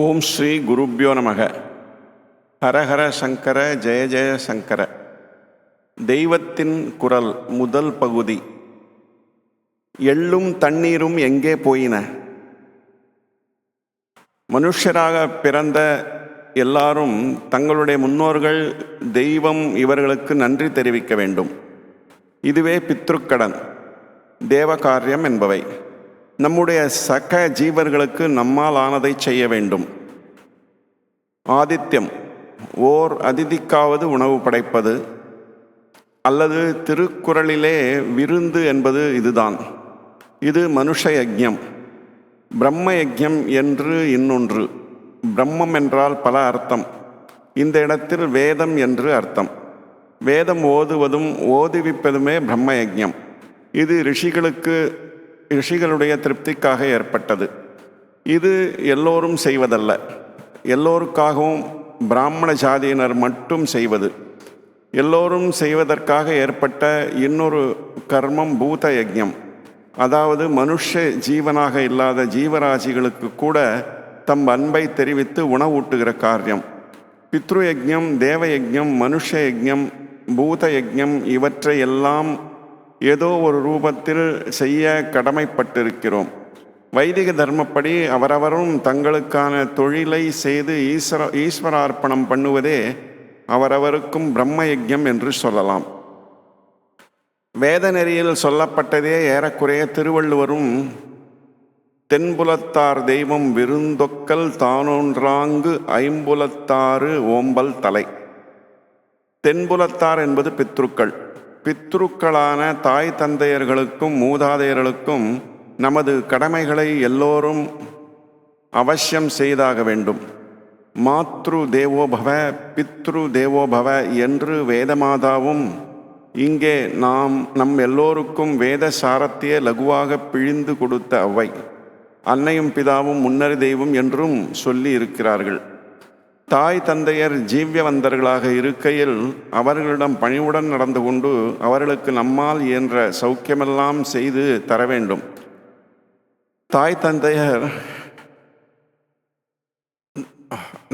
ஓம் ஸ்ரீ குருப்பியோ நமக. ஹரஹர சங்கர ஜெய ஜெய சங்கர. தெய்வத்தின் குரல் முதல் பகுதி. எள்ளும் தண்ணீரும் எங்கே போயின? மனுஷராக பிறந்த எல்லாரும் தங்களுடைய முன்னோர்கள் தெய்வம் இவர்களுக்கு நன்றி தெரிவிக்க வேண்டும். இதுவே பித்ருக்கடன் தேவகாரியம் என்பவை. நம்முடைய சக ஜீவர்களுக்கு நம்மால் ஆனதை செய்ய வேண்டும். ஆதித்யம் ஓர் அதிதிக்காவது உணவு படைப்பது அல்லது திருக்குறளிலே விருந்து என்பது இதுதான். இது மனுஷ யஜ்யம் பிரம்ம யஜ்யம் என்று இன்னொன்று. பிரம்மம் என்றால் பல அர்த்தம். இந்த இடத்தில் வேதம் என்று அர்த்தம். வேதம் ஓதுவதும் ஓதுவிப்பதுமே பிரம்ம யஜ்யம். இது ரிஷிகளுக்கு ரிஷிகளுடைய திருப்திக்காக ஏற்பட்டது. இது எல்லோரும் செய்வதல்ல. எல்லோருக்காகவும் பிராமண ஜாதியினர் மட்டும் செய்வது. எல்லோரும் செய்வதற்காக ஏற்பட்ட இன்னொரு கர்மம் பூத யஜ்யம். அதாவது மனுஷ ஜீவனாக இல்லாத ஜீவராசிகளுக்கு கூட தம் அன்பை தெரிவித்து உணவூட்டுகிற காரியம். பித்ரு யஜ்யம் தேவ யஜ்யம் மனுஷ யஜ்யம் பூத யஜ்யம் இவற்றை எல்லாம் ஏதோ ஒரு ரூபத்தில் செய்ய கடமைப்பட்டிருக்கிறோம். வைதிக தர்மப்படி அவரவரும் தங்களுக்கான தொழிலை செய்து ஈஸ்வர ஈஸ்வரார்ப்பணம் பண்ணுவதே அவரவருக்கும் பிரம்ம யஜ்யம் என்று சொல்லலாம். வேத நெறியில் சொல்லப்பட்டதே ஏறக்குறைய திருவள்ளுவரும் தென்புலத்தார் தெய்வம் விருந்தொக்கல் தானொன்றாங்கு ஐம்புலத்தாறு ஓம்பல் தலை. தென்புலத்தார் என்பது பித்ருக்கள். பித்ருக்களான தாய் தந்தையர்களுக்கும் மூதாதையர்களுக்கும் நமது கடமைகளை எல்லோரும் அவசியம் செய்தாக வேண்டும். மாத்ரு தேவோபவ பித்ரு தேவோபவ என்று வேதமாதாவும் இங்கே நாம் நம் எல்லோருக்கும் வேத சாரத்திய லகுவாக பிழிந்து கொடுத்த அவை அன்னையும் பிதாவும் முன்னர் தெய்வம் என்றும் சொல்லி இருக்கிறார்கள். தாய் தந்தையர் ஜீவியவந்தர்களாக இருக்கையில் அவர்களிடம் பணிவுடன் நடந்து கொண்டு அவர்களுக்கு நம்மால் இயன்ற சௌக்கியமெல்லாம் செய்து தர வேண்டும். தாய் தந்தையர்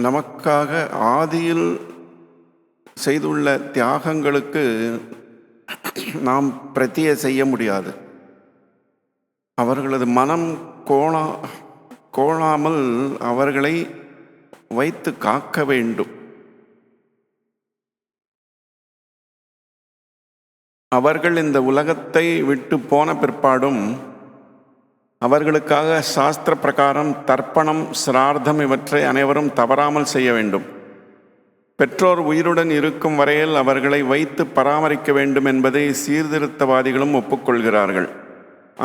நமக்காக ஆதியில் செய்துள்ள தியாகங்களுக்கு நாம் பிரத்திய செய்ய முடியாது. அவர்களது மனம் கோணா கோணாமல் அவர்களை வைத்து காக்க வேண்டும். அவர்கள் இந்த உலகத்தை விட்டு போன பிற்பாடும் அவர்களுக்காக சாஸ்திர பிரகாரம் தர்ப்பணம் சிரார்த்தம் இவற்றை அனைவரும் தவறாமல் செய்ய வேண்டும். பெற்றோர் உயிருடன் இருக்கும் வரையில் அவர்களை வைத்து பராமரிக்க வேண்டும் என்பதை சீர்திருத்தவாதிகளும் ஒப்புக்கொள்கிறார்கள்.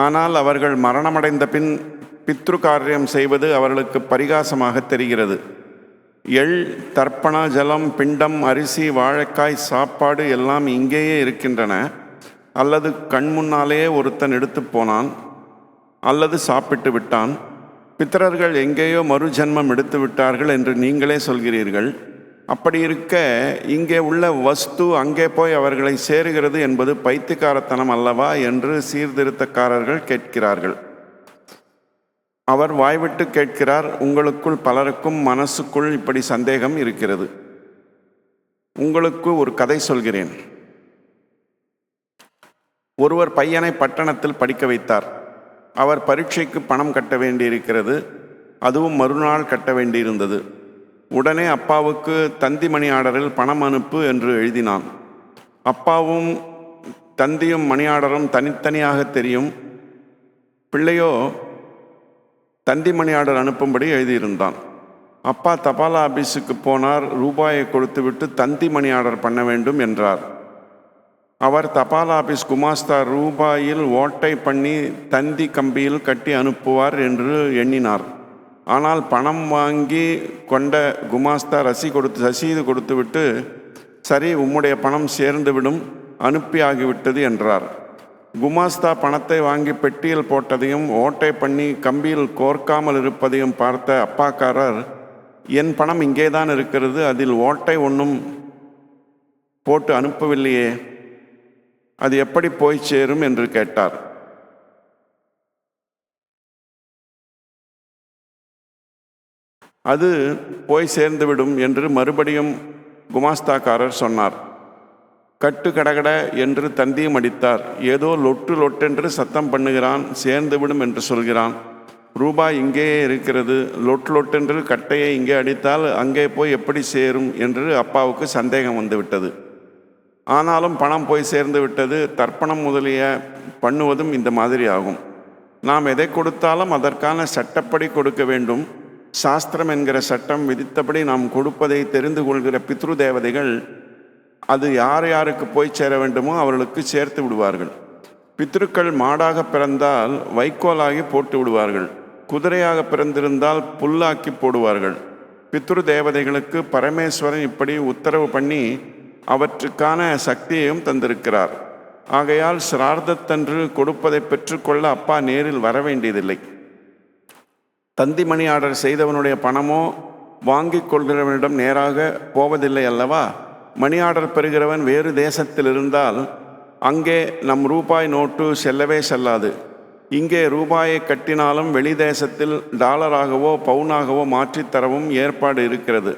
ஆனால் அவர்கள் மரணமடைந்த பின் பித்ரு காரியம் செய்வது அவர்களுக்கு பரிகாசமாக தெரிகிறது. எள் தர்ப்பணா ஜலம் பிண்டம் அரிசி வாழைக்காய் சாப்பாடு எல்லாம் இங்கேயே இருக்கின்றன. அல்லது கண் முன்னாலேயே ஒருத்தன் எடுத்து போனான் அல்லது சாப்பிட்டு விட்டான். பித்தரர்கள் எங்கேயோ மறுஜன்மம் எடுத்து விட்டார்கள் என்று நீங்களே சொல்கிறீர்கள். அப்படி இருக்க இங்கே உள்ள வஸ்து அங்கே போய் அவர்களை சேருகிறது என்பது பைத்தியக்காரத்தனம் அல்லவா என்று சீர்திருத்தக்காரர்கள் கேட்கிறார்கள். அவர் வாய்விட்டு கேட்கிறார் உங்களுக்குள் பலருக்கும் மனசுக்குள் இப்படி சந்தேகம் இருக்கிறது. உங்களுக்கு ஒரு கதை சொல்கிறேன். ஒருவர் பையனை பட்டணத்தில் படிக்க வைத்தார். அவர் பரீட்சைக்கு பணம் கட்ட வேண்டியிருக்கிறது. அதுவும் மறுநாள் கட்ட வேண்டியிருந்தது. உடனே அப்பாவுக்கு தந்தி மணி ஆர்டரில் பணம் அனுப்பு என்று எழுதினான். அப்பாவும் தந்தியும் மணி ஆர்டரும் தனித்தனியாக தெரியும். பிள்ளையோ தந்தி மணி ஆர்டர் அனுப்பும்படி எழுதியிருந்தான். அப்பா தபாலா ஆபீஸுக்கு போனார் ரூபாயை கொடுத்துவிட்டு தந்தி மணி ஆர்டர் பண்ண வேண்டும் என்றார். அவர் தபால் ஆபீஸ் குமாஸ்தா ரூபாயில் ஓட்டை பண்ணி தந்தி கம்பியில் கட்டி அனுப்புவார் என்று எண்ணினார். ஆனால் பணம் வாங்கி கொண்ட குமாஸ்தா ரசி கொடுத்து ரசீது கொடுத்துவிட்டு சரி உம்முடைய பணம் சேர்ந்துவிடும் அனுப்பி ஆகிவிட்டது என்றார். குமாஸ்தா பணத்தை வாங்கி பெட்டியில் போட்டதையும் ஓட்டை பண்ணி கம்பியில் கோர்க்காமல் இருப்பதையும் பார்த்த அப்பாக்காரர் என் பணம் இங்கே தான் இருக்கிறது அதில் ஓட்டை ஒன்றும் போட்டு அனுப்பவில்லையே அது எப்படி போய் சேரும்? என்று கேட்டார். அது போய் சேர்ந்துவிடும் என்று மறுபடியும் குமாஸ்தாக்காரர் சொன்னார். கட்டு கடகட என்று தந்தியும் அடித்தார். ஏதோ லொட்டு லொட்டென்று சத்தம் பண்ணுகிறான் சேர்ந்துவிடும் என்று சொல்கிறான். ரூபாய் இங்கேயே இருக்கிறது லொட் லொட்டென்று கட்டையை இங்கே அடித்தால் அங்கே போய் எப்படி சேரும் என்று அப்பாவுக்கு சந்தேகம் வந்துவிட்டது. ஆனாலும் பணம் போய் சேர்ந்து விட்டது தர்ப்பணம் முதலிய பண்ணுவதும் இந்த மாதிரி ஆகும். நாம் எதை கொடுத்தாலும் அதற்கான சட்டப்படி கொடுக்க வேண்டும். சாஸ்திரம் என்கிற சட்டம் விதித்தபடி நாம் கொடுப்பதை தெரிந்து கொள்கிற பித்ரு தேவதைகள் அது யார் யாருக்கு போய் சேர வேண்டுமோ அவர்களுக்கு சேர்த்து விடுவார்கள். பித்ருக்கள் மாடாக பிறந்தால் வைக்கோலாகி போட்டு விடுவார்கள். குதிரையாக பிறந்திருந்தால் புல்லாக்கி போடுவார்கள். பித்ரு தேவதைகளுக்கு பரமேஸ்வரன் இப்படி உத்தரவு பண்ணி அவற்றுக்கான சக்தியையும் தந்திருக்கிறார். ஆகையால் சிரார்த்தத்தன்று கொடுப்பதை பெற்றுக்கொள்ள அப்பா நேரில் வர வேண்டியதில்லை. தந்தி மணி ஆர்டர் செய்தவனுடைய பணமோ வாங்கிக் கொள்கிறவனிடம் நேராக போவதில்லை அல்லவா? மணி ஆர்டர் பெறுகிறவன் வேறு தேசத்தில் இருந்தால் அங்கே நம் ரூபாய் நோட்டு செல்லவே செல்லாது. இங்கே ரூபாயை கட்டினாலும் வெளி தேசத்தில் டாலராகவோ பவுனாகவோ மாற்றித் தரவும் ஏற்பாடு இருக்கிறது.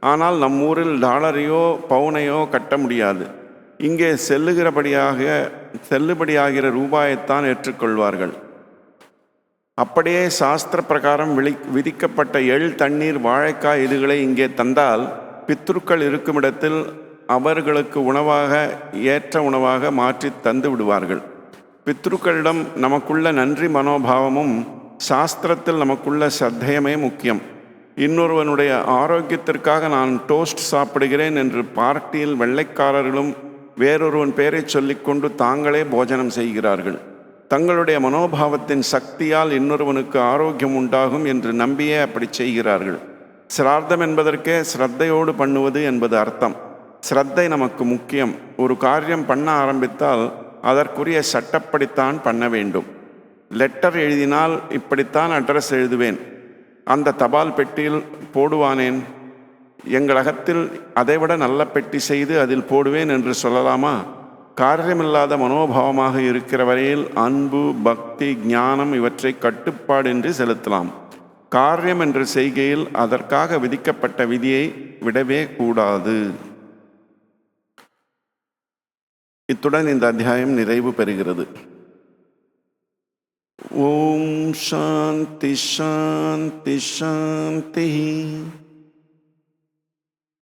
ஆனால் நம் ஊரில் டாலரையோ பவுனையோ கட்ட முடியாது. இங்கே செல்லுகிறபடியாக செல்லுபடியாகிற ரூபாயைத்தான் ஏற்றுக்கொள்வார்கள். அப்படியே சாஸ்திர பிரகாரம் விளி விதிக்கப்பட்ட எள் தண்ணீர் வாழைக்காய் இதுகளை இங்கே தந்தால் பித்ருக்கள் இருக்குமிடத்தில் அவர்களுக்கு உணவாக ஏற்ற உணவாக மாற்றி தந்து விடுவார்கள். பித்ருக்களிடம் நமக்குள்ள நன்றி மனோபாவமும் சாஸ்திரத்தில் நமக்குள்ள சத்தயமே முக்கியம். இன்னொருவனுடைய ஆரோக்கியத்திற்காக நான் டோஸ்ட் சாப்பிடுகிறேன் என்று பார்ட்டியில் வெள்ளைக்காரர்களும் வேறொருவன் பெயரை சொல்லிக்கொண்டு தாங்களே போஜனம் செய்கிறார்கள். தங்களுடைய மனோபாவத்தின் சக்தியால் இன்னொருவனுக்கு ஆரோக்கியம் உண்டாகும் என்று நம்பியே அப்படி செய்கிறார்கள். சிரார்த்தம் என்பதற்கே ஸ்ரத்தையோடு பண்ணுவது என்பது அர்த்தம். ஸ்ரத்தை நமக்கு முக்கியம். ஒரு காரியம் பண்ண ஆரம்பித்தால் அதற்குரிய சட்டப்படித்தான் பண்ண வேண்டும். லெட்டர் எழுதினால் இப்படித்தான் அட்ரஸ் எழுதுவேன். அந்த தபால் பெட்டியில் போடுவானேன். எங்கள் அகத்தில் அதைவிட நல்ல பெட்டி செய்து அதில் போடுவேன் என்று சொல்லலாமா? காரியமில்லாத மனோபாவமாக இருக்கிற வரையில் அன்பு பக்தி ஞானம் இவற்றை கட்டுப்பாடின்றி செலுத்தலாம். காரியம் என்ற செய்கையில் அதற்காக விதிக்கப்பட்ட விதியை விடவே கூடாது. இத்துடன் இந்த அத்தியாயம் நிறைவு பெறுகிறது. ஓம் சாந்தி சாந்தி சாந்தி.